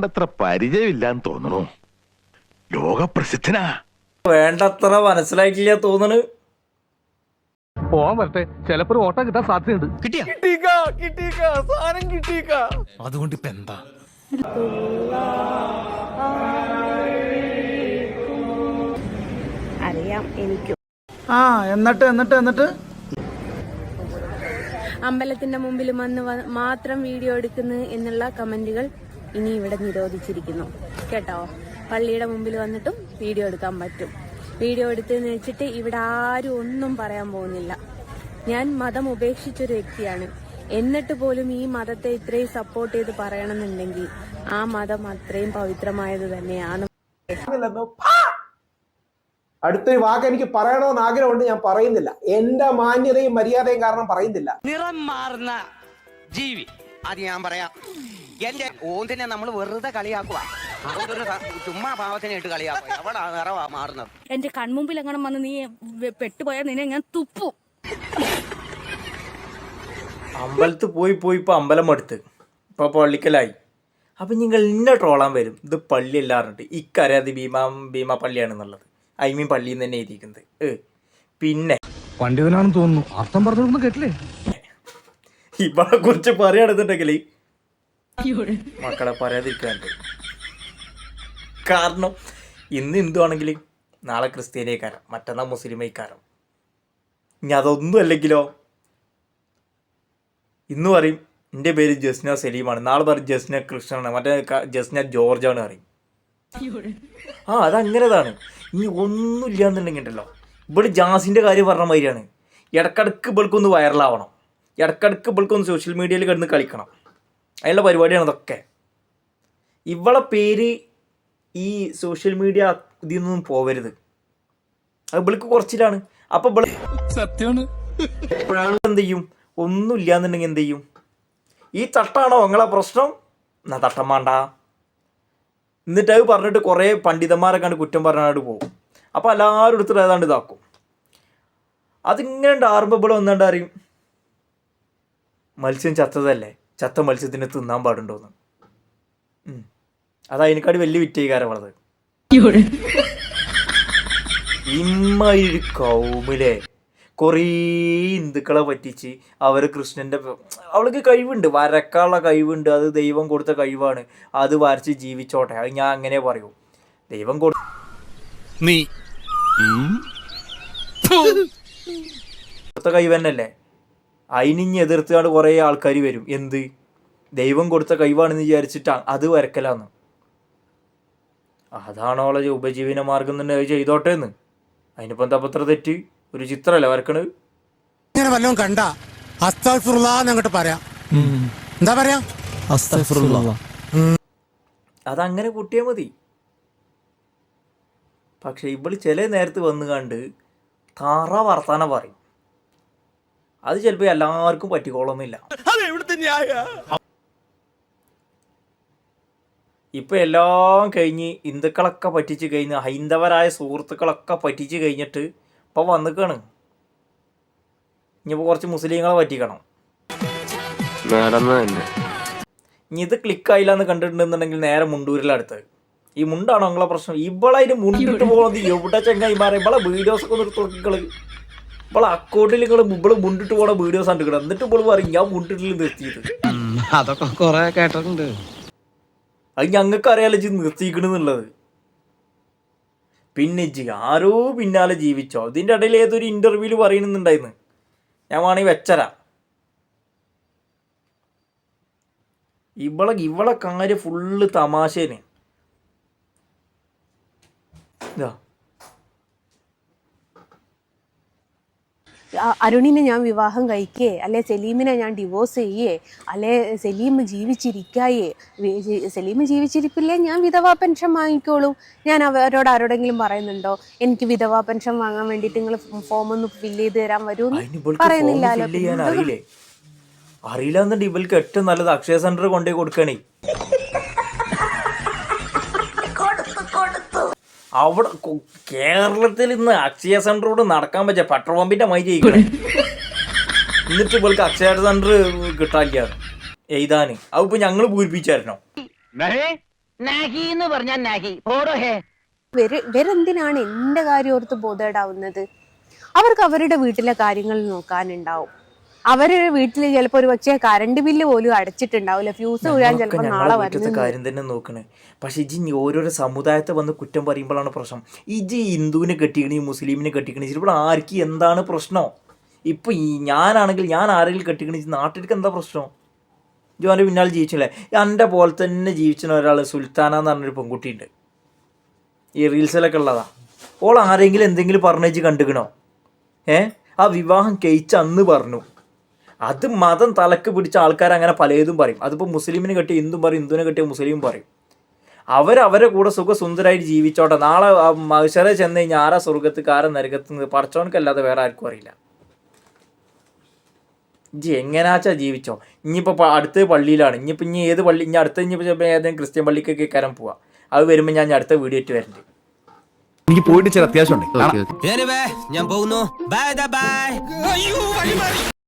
വേണ്ടത്ര പരിചയമില്ലാന്ന് തോന്നുന്നു ലോകപ്രസിദ്ധനാ. വേണ്ടത്ര മനസ്സിലായിട്ടില്ല തോന്നണ്. പോവാൻ വരട്ടെ. ചിലപ്പോ ഒരു ഓട്ടം കിട്ടാൻ സാധ്യതയുണ്ട്. അതുകൊണ്ട് ഇപ്പൊ എന്താ? അറിയാം എനിക്കും. ആ എന്നിട്ട് എന്നിട്ട് എന്നിട്ട്? അമ്പലത്തിന്റെ മുമ്പിൽ വന്ന് മാത്രം വീഡിയോ എടുക്കുന്നു എന്നുള്ള കമന്റുകൾ ഇനി ഇവിടെ നിരോധിച്ചിരിക്കുന്നു. കേട്ടോ? പള്ളിയുടെ മുമ്പിൽ വന്നിട്ടും വീഡിയോ എടുക്കാൻ പറ്റും. വീഡിയോ എടുത്തെന്ന് വെച്ചിട്ട് ഇവിടെ ആരും ഒന്നും പറയാൻ പോകുന്നില്ല. ഞാൻ മതം ഉപേക്ഷിച്ചൊരു വ്യക്തിയാണ്. എന്നിട്ട് പോലും ഈ മതത്തെ ഇത്രയും സപ്പോർട്ട് ചെയ്ത് പറയണമെന്നുണ്ടെങ്കിൽ ആ മതം അത്രയും പവിത്രമായത് തന്നെയാണ്. അടുത്തൊരു വാക്ക് എനിക്ക് പറയണമെന്ന് ആഗ്രഹമുണ്ട് ഞാൻ പറയുന്നില്ല. എന്റെ മാന്യതയും മര്യാദയും കാരണം പറയുന്നില്ല. നിറം മാറുന്ന ജീവി. അത് ഞാൻ പറയാം. എന്റെ ഓന്തിനെ നമ്മൾ വെറുതെ കളിയാക്കുക അതൊരു ചുമ്മാ പാവത്തിനായിട്ട് കളിയാക്കുക എവിടെ നിറവാ മാറുന്നത്? എന്റെ കൺമുമ്പിൽ എങ്ങനെ വന്ന് നീ പെട്ടുപോയാൽ നിന്നെ ഞാൻ തുപ്പും. അമ്പലത്ത് പോയി പോയി ഇപ്പൊ അമ്പലം എടുത്ത്. ഇപ്പൊ പള്ളിക്കലായി. അപ്പൊ നിങ്ങൾ ഇന്നെ ട്രോളാൻ വരും. ഇത് പള്ളി എല്ലാറുണ്ട് ഇക്കറിയാതെ ഭീമാ ഭീമാ പള്ളിയാണെന്നുള്ളത്. ഐ മീൻ പള്ളിയിൽ നിന്ന് തന്നെ എഴുതിയിരിക്കുന്നത്. ഏ പിന്നെ. പണ്ഡിതനാണെന്ന് തോന്നുന്നു. അർത്ഥം പറഞ്ഞു കേട്ടില്ലേ? ഇവളെ കുറിച്ച് പറയുകയാണെന്നുണ്ടെങ്കിൽ മക്കളെ പറയാതിരിക്കാണ്ട്. കാരണം ഇന്ന് ഹിന്ദു ആണെങ്കിൽ നാളെ ക്രിസ്ത്യാനിക്കാരം മറ്റന്നാൾ മുസ്ലിമേക്കാരം. ഇനി അതൊന്നും അല്ലെങ്കിലോ? ഇന്ന് പറയും എന്റെ പേര് ജസ്ന സലീമാണ്. നാളെ പറയും ജസ്ന കൃഷ്ണനാണ്. മറ്റേ ജസ്ന ജോർജ് ആണ് പറയും ആ അതങ്ങനെതാണ്. ഇനി ഒന്നുമില്ല എന്നുണ്ടെങ്കിൽ ഉണ്ടല്ലോ ഇവിടെ ജാസിന്റെ കാര്യം പറഞ്ഞ മാതിരിയാണ്. ഇടക്കിടക്ക് ഇവൾക്കൊന്ന് വൈറലാവണം. ഇടക്കിടക്ക് ഇവൾക്കൊന്ന് സോഷ്യൽ മീഡിയയിൽ കിടന്ന് കളിക്കണം. അതിനുള്ള പരിപാടിയാണ് അതൊക്കെ ഇവളെ പേര് ഈ സോഷ്യൽ മീഡിയ ഇതിൽ നിന്നും പോവരുത്. അത് ഇവൾക്ക് കുറച്ചിലാണ്. അപ്പൊ ഇവൾ സത്യമാണ്. ഇപ്പോഴാണ് എന്ത് ചെയ്യും? ഒന്നും ഇല്ലാന്നുണ്ടെങ്കിൽ എന്ത് ചെയ്യും? ഈ തട്ടാണോ നിങ്ങളെ പ്രശ്നം? എന്നാ തട്ടം വേണ്ട. എന്നിട്ട് അത് പറഞ്ഞിട്ട് കുറേ പണ്ഡിതന്മാരെ കണ്ട് കുറ്റം പറഞ്ഞാണ്ട് പോകും. അപ്പോൾ എല്ലാവരും എടുത്തിട്ട് ഏതാണ്ട് ഇതാക്കും. അതിങ്ങനെ ഇവിടെ വന്നാണ്ട് അറിയും മത്സ്യം ചത്തതല്ലേ? ചത്ത മത്സ്യത്തിന് തിന്നാൻ പാടുണ്ടോന്ന്. എന്ന് അത് അതിനെക്കാട്ടി വലിയ വിറ്റീകാരമുള്ളത് ഇമ്മാതിരി കൗമിലെ കുറേ ഹിന്ദുക്കളെ പറ്റിച്ച് അവർ കൃഷ്ണന്റെ അവൾക്ക് കഴിവുണ്ട്. വരക്കാനുള്ള കഴിവുണ്ട്. അത് ദൈവം കൊടുത്ത കഴിവാണ്. അത് വരച്ച് ജീവിച്ചോട്ടെ. അത് ഞാൻ അങ്ങനെ പറയൂ. ദൈവം കൊടു നീ കഴിവ് തന്നെയല്ലേ അതിനിഞ്ഞ് എതിർത്തുകൊണ്ട് കുറേ ആൾക്കാർ വരും. എന്ത്? ദൈവം കൊടുത്ത കഴിവാണെന്ന് വിചാരിച്ചിട്ട് അത് വരക്കലാന്ന്. അതാണോ അവളെ ഉപജീവന മാർഗം തന്നെ അത് ചെയ്തോട്ടെ എന്ന്. അതിനിപ്പം എന്താ പത്ര തെറ്റ്? ഒരു ചിത്രമല്ല വരക്കണത്? ഇങ്ങനെ വല്ലതും കണ്ട അങ്ങോട്ട് പറയാം. എന്താ പറയാ? അതങ്ങനെ കൂട്ടിയാൽ മതി. പക്ഷെ ഇവൾ ചില നേരത്ത് വന്നു കണ്ട് താറ വർത്താനം പറയും. അത് ചിലപ്പോൾ എല്ലാവർക്കും പറ്റിക്കോളൊന്നുമില്ല. ഇപ്പൊ എല്ലാം കഴിഞ്ഞ് ഹിന്ദുക്കളൊക്കെ പറ്റിച്ച് കഴിഞ്ഞ് ഹൈന്ദവരായ സുഹൃത്തുക്കളൊക്കെ പറ്റിച്ച് കഴിഞ്ഞിട്ട് ഇപ്പൊ വന്നിക്കാണ്. ഇനിയിപ്പോൾ കുറച്ച് മുസ്ലിങ്ങളെ പറ്റിക്കണം. ഇനി ഇത് ക്ലിക്കായില്ല എന്ന് കണ്ടിട്ടുണ്ടെന്നുണ്ടെങ്കിൽ നേരെ മുണ്ടൂരിലടുത്ത്. ഈ മുണ്ടാണോ നിങ്ങളെ പ്രശ്നം? ഇവളതിന് മുണ്ടിട്ട് പോകുന്നത് എവിടെ ചെങ്ങായിമാരെ? ഇവളെ വീഡിയോസ് ഒക്കെ നിർത്തി നോക്കിക്കൾ. ഇവളെ അക്കൗണ്ടിൽ നിങ്ങൾ മുമ്പ് മുണ്ടിട്ട് പോണ വീഡിയോസ് കണ്ടിക്കണം എന്നിട്ട് ഇപ്പോൾ പറയും ഞാൻ മുണ്ടിട്ടില്ല നിർത്തിയിട്ട് അതൊക്കെ കൊറേ കേട്ടിട്ടുണ്ട്. അത് ഞങ്ങൾക്ക് അറിയാലോ ജി നിർത്തിക്കണെന്നുള്ളത്. പിന്നെ ജി ആരോ പിന്നാലെ ജീവിച്ചോ. അതിന്റെ ഇടയിൽ ഏതൊരു ഇന്റർവ്യൂൽ പറയുന്നുണ്ടായിരുന്നു. ഞാൻ വേണമെങ്കിൽ വെച്ചരാ. ഇവളെ ഇവളെ കാര്യം ഫുള്ള് തമാശേനെ. ഇതാ. അരുണിനെ ഞാൻ വിവാഹം കഴിക്കേ അല്ലെ സലീമിനെ ഞാൻ ഡിവോഴ്സ് ചെയ്യേ അല്ലെ സലീം ജീവിച്ചിരിക്കായേ സലീം ജീവിച്ചിരിപ്പില്ലേ ഞാൻ വിധവാ പെൻഷൻ വാങ്ങിക്കോളും. ഞാൻ അവരോട് ആരോടെങ്കിലും പറയുന്നുണ്ടോ? എനിക്ക് വിധവാ പെൻഷൻ വാങ്ങാൻ വേണ്ടിയിട്ട് നിങ്ങൾ ഫോം ഒന്ന് ഫില്ല് ചെയ്ത് തരാൻ ഇവൾക്ക് പറയുന്നില്ലല്ലോ അറിയില്ല എന്നുണ്ടെങ്കിൽ ഇവൾക്ക് ഏറ്റവും നല്ലത് അക്ഷയ സെന്റർ കൊണ്ടുപോയി കൊടുക്കണേ. അവിടെ കേരളത്തിൽ ഇന്ന് അക്ഷയ സെന്ററോട് നടക്കാൻ പറ്റിയ പെട്രോൾ പമ്പിന്റെ മൈ ചെയ്യിക്കണം എന്നിട്ട് ഇവൾക്ക് അക്ഷയ സെന്റർ കിട്ടാനില്ല എഴുതാന്. അതിപ്പോ ഞങ്ങൾ പൂരിപ്പിച്ചായിരുന്നോ? ഇവരെന്തിനാണ് എന്റെ കാര്യം ഓർത്ത് ബോധേടാവുന്നത്? അവർക്ക് അവരുടെ വീട്ടിലെ കാര്യങ്ങൾ നോക്കാനുണ്ടാവും. അവരുടെ വീട്ടിൽ ചിലപ്പോ ഒരു പക്ഷേ കറണ്ട് ബില്ല് പോലും അടച്ചിട്ടുണ്ടാവില്ല. ഫ്യൂസ് വീഴാൻ നാളെ വരുന്നത് കാര്യം തന്നെ നോക്കണേ. പക്ഷെ ഇജി ഓരോരോ സമുദായത്തെ വന്ന് കുറ്റം പറയുമ്പോഴാണ് പ്രശ്നം. ഇജി ഹിന്ദുവിനെ കെട്ടിക്കണി മുസ്ലിമിനെ കെട്ടിക്കണി ഇവിടെ ആർക്ക് എന്താണ് പ്രശ്നം? ഇപ്പൊ ഈ ഞാനാണെങ്കിൽ ഞാൻ ആരെങ്കിലും കെട്ടിക്കണി നാട്ടിലേക്ക് എന്താ പ്രശ്നം? ജോന്റെ പിന്നാലെ ജീവിച്ചില്ലേ? എന്റെ പോലെ തന്നെ ജീവിച്ചിരുന്ന ഒരാൾ സുൽത്താന എന്ന് പറഞ്ഞൊരു പെൺകുട്ടിയുണ്ട്. ഈ റീൽസിലൊക്കെ ഉള്ളതാ. ഓൾ ആരെങ്കിലും എന്തെങ്കിലും പറഞ്ഞേച്ച് കണ്ടുക്കണോ? ഏ? ആ വിവാഹം കഴിച്ച അന്ന് പറഞ്ഞു. അത് മതം തലക്ക് പിടിച്ച ആൾക്കാർ അങ്ങനെ പലതും പറയും. അതിപ്പോൾ മുസ്ലിമിന് കെട്ടിയ ഹിന്ദു പറയും ഹിന്ദുവിനെ കെട്ടിയ മുസ്ലിം പറയും. അവരവരെ കൂടെ സുഖസുന്ദരായിട്ട് ജീവിച്ചോട്ടെ. നാളെ മനുഷ്യരെ ചെന്ന് കഴിഞ്ഞാൽ ആരാ സ്വർഗത്ത് ആരാ നരകത്ത് പറച്ചോനക്കല്ലാതെ വേറെ ആർക്കും അറിയില്ല. ജി എങ്ങനാച്ചാ ജീവിച്ചോ? ഇനിയിപ്പോൾ അടുത്ത പള്ളിയിലാണ്. ഇനിയിപ്പോൾ ഇനി ഏത് പള്ളി ഇനി അടുത്ത ഇനിയിപ്പോൾ ഏതെങ്കിലും ക്രിസ്ത്യൻ പള്ളിക്കൊക്കെ കയറാൻ പോവാം. അത് വരുമ്പോൾ ഞാൻ അടുത്ത വീഡിയോ ഇട്ട് വരണ്ട്. എനിക്ക് പോയിട്ട് ചില അത്യാവശ്യം ഉണ്ട് ഞാൻ പോകുന്നു. Bye bye